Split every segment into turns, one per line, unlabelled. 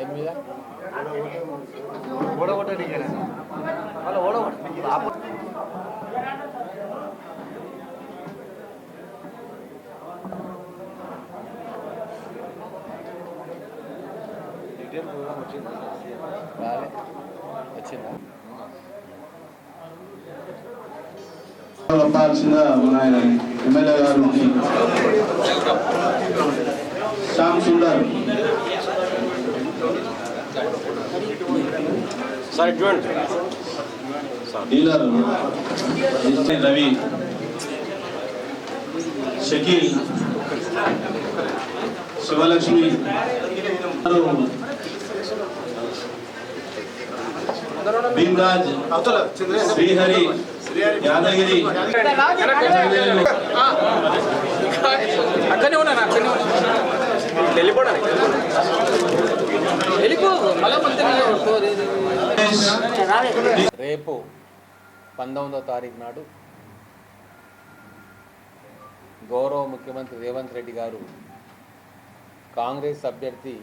ఏం మీద
ఓడగొట్టండి ఇక మళ్ళీ ఓడగొట్టండి డీటెయిల్ ప్రోగ్రామ్ వచ్చింది
రాలే వచ్చిందా
పంపాల్సిన మన ఆయన ఎమ్మెల్యే గారికి శ్యామ్ సుందర్. డీలర్ రవి షకీల్ శివలక్ష్మి భీమరాజ్ శ్రీహరి యాదగిరి.
అక్కడనే ఉన్నాను అక్కడనే ఉన్నా. వెళ్ళిపోవడానికి. వెళ్ళిపో
రేపు పంతొమ్మిదో తారీఖు నాడు గౌరవ ముఖ్యమంత్రి రేవంత్ రెడ్డి గారు కాంగ్రెస్ అభ్యర్థి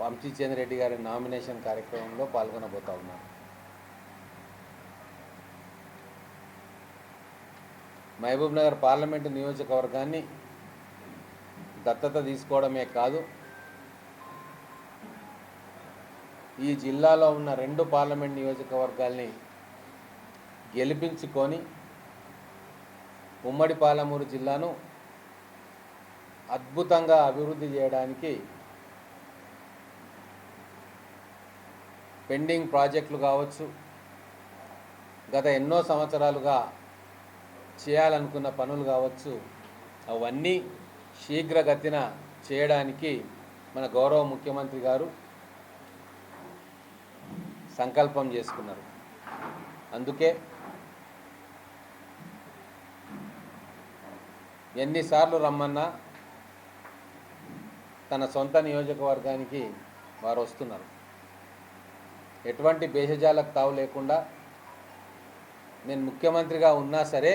వంశీచంద్ర రెడ్డి గారి నామినేషన్ కార్యక్రమంలో పాల్గొనబోతా ఉన్నారు. మహబూబ్ నగర్ పార్లమెంటు నియోజకవర్గాన్ని దత్తత తీసుకోవడమే కాదు ఈ జిల్లాలో ఉన్న రెండు పార్లమెంట్ నియోజకవర్గాల్ని గెలిపించుకొని ఉమ్మడి పాలమూరు జిల్లాను అద్భుతంగా అభివృద్ధి చేయడానికి పెండింగ్ ప్రాజెక్టులు కావచ్చు గత ఎన్నో సంవత్సరాలుగా చేయాలనుకున్న పనులు కావచ్చు అవన్నీ శీఘ్రగతిన చేయడానికి మన గౌరవ ముఖ్యమంత్రి గారు సంకల్పం చేసుకున్నారు. అందుకే ఎన్నిసార్లు రమ్మన్నా తన సొంత నియోజకవర్గానికి వారు వస్తున్నారు. ఎటువంటి భేషజాలకు తావు లేకుండా నేను ముఖ్యమంత్రిగా ఉన్నా సరే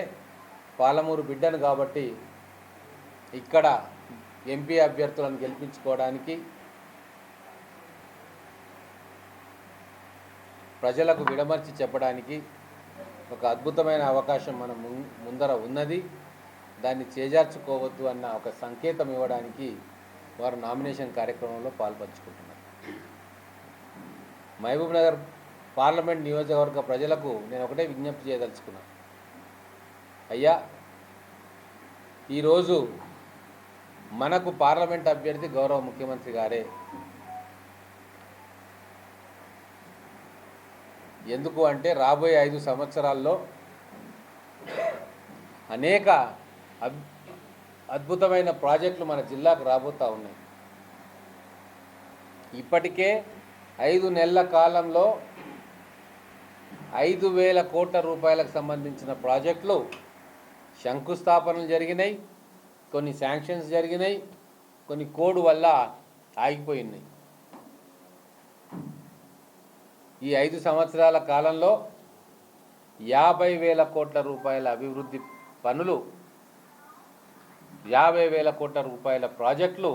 పాలమూరు బిడ్డను కాబట్టి ఇక్కడ ఎంపీ అభ్యర్థులను గెలిపించుకోవడానికి ప్రజలకు విడమర్చి చెప్పడానికి ఒక అద్భుతమైన అవకాశం మన ముం- ముందర ఉన్నది. దాన్ని చేజార్చుకోవద్దు అన్న ఒక సంకేతం ఇవ్వడానికి వారు నామినేషన్ కార్యక్రమంలో పాల్పంచుకుంటున్నారు. మహబూబ్ నగర్ పార్లమెంట్ నియోజకవర్గ ప్రజలకు నేను ఒకటే విజ్ఞప్తి చేయదలుచుకున్నాను అయ్యా ఈరోజు మనకు పార్లమెంట్ అభ్యర్థి గౌరవ ముఖ్యమంత్రి గారే. ఎందుకు అంటే రాబోయే ఐదు సంవత్సరాల్లో అనేక అద్ అద్భుతమైన ప్రాజెక్టులు మన జిల్లాకు రాబోతూ ఉన్నాయి. ఇప్పటికే ఐదు నెలల కాలంలో ఐదు వేల కోట్ల రూపాయలకు సంబంధించిన ప్రాజెక్టులు శంకుస్థాపనలు జరిగినాయి కొన్ని శాంక్షన్స్ జరిగినాయి కొన్ని కోడ్ వల్ల ఆగిపోయినాయి. ఈ ఐదు సంవత్సరాల కాలంలో యాభై వేల కోట్ల రూపాయల అభివృద్ధి పనులు యాభై వేల కోట్ల రూపాయల ప్రాజెక్టులు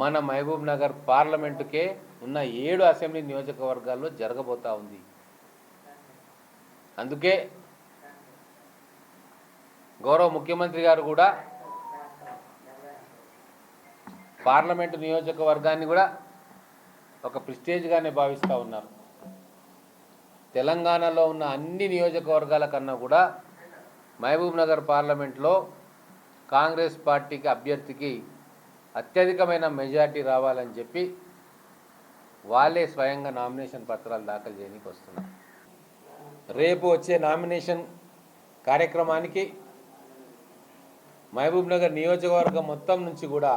మన మహబూబ్ నగర్ పార్లమెంటుకే ఉన్న ఏడు అసెంబ్లీ నియోజకవర్గాల్లో జరగబోతా ఉంది. అందుకే గౌరవ ముఖ్యమంత్రి గారు కూడా పార్లమెంటు నియోజకవర్గాన్ని కూడా ఒక ప్రిస్టేజ్గానే భావిస్తూ ఉన్నారు. తెలంగాణలో ఉన్న అన్ని నియోజకవర్గాల కన్నా కూడా మహబూబ్ నగర్ పార్లమెంట్లో కాంగ్రెస్ పార్టీకి అభ్యర్థికి అత్యధికమైన మెజార్టీ రావాలని చెప్పి వాళ్ళే స్వయంగా నామినేషన్ పత్రాలు దాఖలు చేయడానికి వస్తున్నారు. రేపు వచ్చే నామినేషన్ కార్యక్రమానికి మహబూబ్ నగర్ నియోజకవర్గం మొత్తం నుంచి కూడా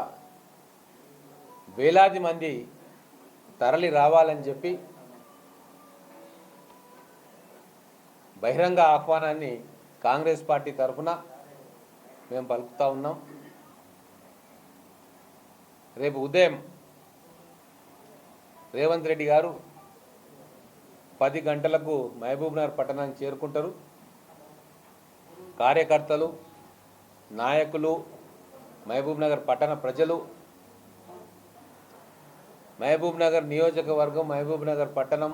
వేలాది మంది తరలి రావాలని చెప్పి బహిరంగ ఆహ్వానాన్ని కాంగ్రెస్ పార్టీ తరఫున మేము పలుకుతా ఉన్నాం. రేపు ఉదయం రేవంత్ రెడ్డి గారు పది గంటలకు మహబూబ్నగర్ పట్టణానికి చేరుకుంటారు. కార్యకర్తలు నాయకులు మహబూబ్నగర్ పట్టణ ప్రజలు మహబూబ్నగర్ నియోజకవర్గం మహబూబ్నగర్ పట్టణం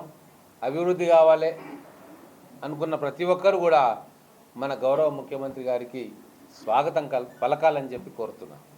అభివృద్ధి కావాలి అనుకున్న ప్రతి ఒక్కరు కూడా మన గౌరవ ముఖ్యమంత్రి గారికి స్వాగతం కల్ పలకాలని చెప్పి కోరుతున్నాను